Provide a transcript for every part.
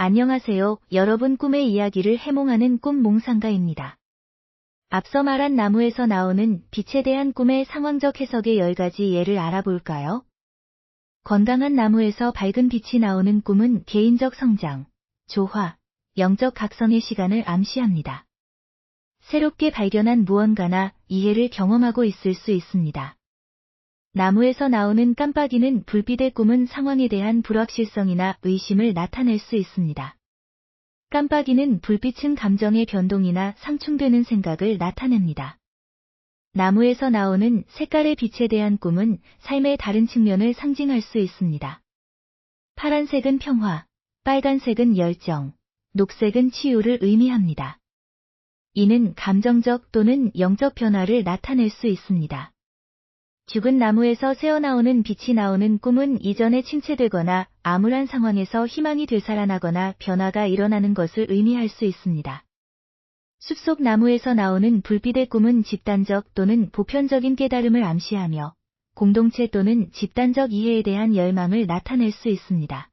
안녕하세요. 여러분 꿈의 이야기를 해몽하는 꿈 몽상가입니다. 앞서 말한 나무에서 나오는 빛에 대한 꿈의 상황적 해석의 10가지 예를 알아볼까요? 건강한 나무에서 밝은 빛이 나오는 꿈은 개인적 성장, 조화, 영적 각성의 시간을 암시합니다. 새롭게 발견한 무언가나 이해를 경험하고 있을 수 있습니다. 나무에서 나오는 깜빡이는 불빛의 꿈은 상황에 대한 불확실성이나 의심을 나타낼 수 있습니다. 깜빡이는 불빛은 감정의 변동이나 상충되는 생각을 나타냅니다. 나무에서 나오는 색깔의 빛에 대한 꿈은 삶의 다른 측면을 상징할 수 있습니다. 파란색은 평화, 빨간색은 열정, 녹색은 치유를 의미합니다. 이는 감정적 또는 영적 변화를 나타낼 수 있습니다. 죽은 나무에서 새어나오는 빛이 나오는 꿈은 이전에 침체되거나 암울한 상황에서 희망이 되살아나거나 변화가 일어나는 것을 의미할 수 있습니다. 숲속 나무에서 나오는 불빛의 꿈은 집단적 또는 보편적인 깨달음을 암시하며 공동체 또는 집단적 이해에 대한 열망을 나타낼 수 있습니다.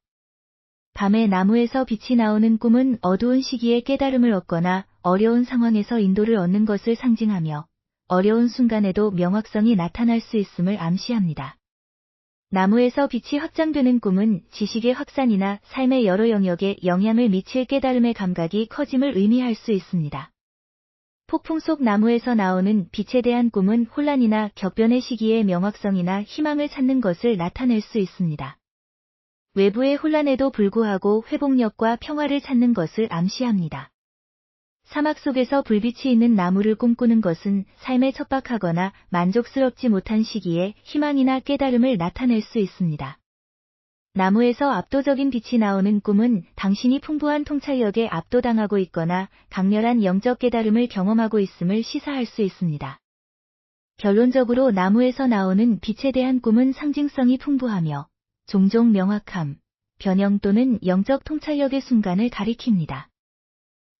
밤에 나무에서 빛이 나오는 꿈은 어두운 시기에 깨달음을 얻거나 어려운 상황에서 인도를 얻는 것을 상징하며 어려운 순간에도 명확성이 나타날 수 있음을 암시합니다. 나무에서 빛이 확장되는 꿈은 지식의 확산이나 삶의 여러 영역에 영향을 미칠 깨달음의 감각이 커짐을 의미할 수 있습니다. 폭풍 속 나무에서 나오는 빛에 대한 꿈은 혼란이나 격변의 시기에 명확성이나 희망을 찾는 것을 나타낼 수 있습니다. 외부의 혼란에도 불구하고 회복력과 평화를 찾는 것을 암시합니다. 사막 속에서 불빛이 있는 나무를 꿈꾸는 것은 삶에 척박하거나 만족스럽지 못한 시기에 희망이나 깨달음을 나타낼 수 있습니다. 나무에서 압도적인 빛이 나오는 꿈은 당신이 풍부한 통찰력에 압도당하고 있거나 강렬한 영적 깨달음을 경험하고 있음을 시사할 수 있습니다. 결론적으로 나무에서 나오는 빛에 대한 꿈은 상징성이 풍부하며 종종 명확함, 변형 또는 영적 통찰력의 순간을 가리킵니다.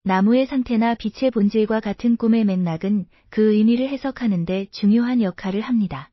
나무의 상태나 빛의 본질과 같은 꿈의 맥락은 그 의미를 해석하는데 중요한 역할을 합니다.